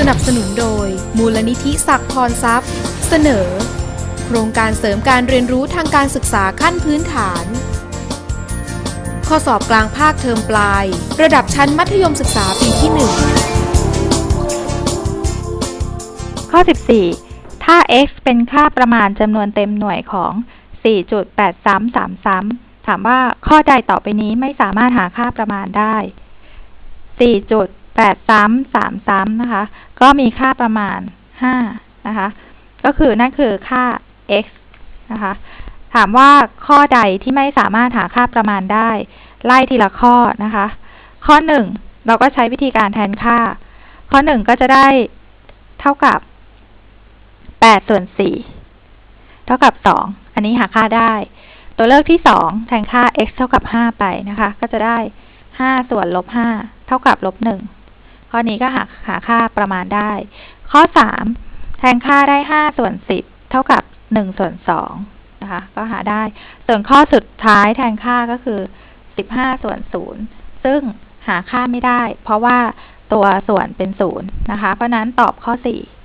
สนับสนุนโดย มูลนิธิศักดิ์พรทรัพย์ เสนอ โครงการเสริมการเรียนรู้ทางการศึกษาขั้นพื้นฐาน ข้อสอบกลางภาคเทอมปลาย ระดับชั้นมัธยมศึกษาปีที่ 1 ข้อ 14 ถ้า x เป็นค่าประมาณจำนวนเต็มหน่วยของ 4.8333 ถามว่าข้อใดต่อไปนี้ไม่สามารถหาค่าประมาณได้4.8333 นะคะ ก็มีค่าประมาณ 5 นะคะ ก็คือนั่นคือค่า x นะคะ ถามว่าข้อใดที่ไม่สามารถหาค่าประมาณได้ ไล่ทีละข้อนะคะ ข้อ 1 เราก็ใช้วิธีการแทนค่า ข้อ 1 ก็จะได้เท่ากับ 8 ส่วน 4 เท่ากับ 2 อันนี้หาค่าได้ ตัวเลือกที่ 2 แทนค่า x เท่ากับ 5 ไปนะคะ ก็จะได้5ส่วนลบ5เท่ากับลบ1 ข้อนี้ก็หาหาค่าประมาณได้ ข้อ3แทนค่าได้5ส่วน10เท่ากับ1ส่วน2นะคะก็หาได้ ส่วนข้อสุดท้ายแทนค่าก็คือ15ส่วน0ซึ่งหาค่าไม่ได้ เพราะว่าตัวส่วนเป็น0นะคะ เพราะนั้นตอบข้อ4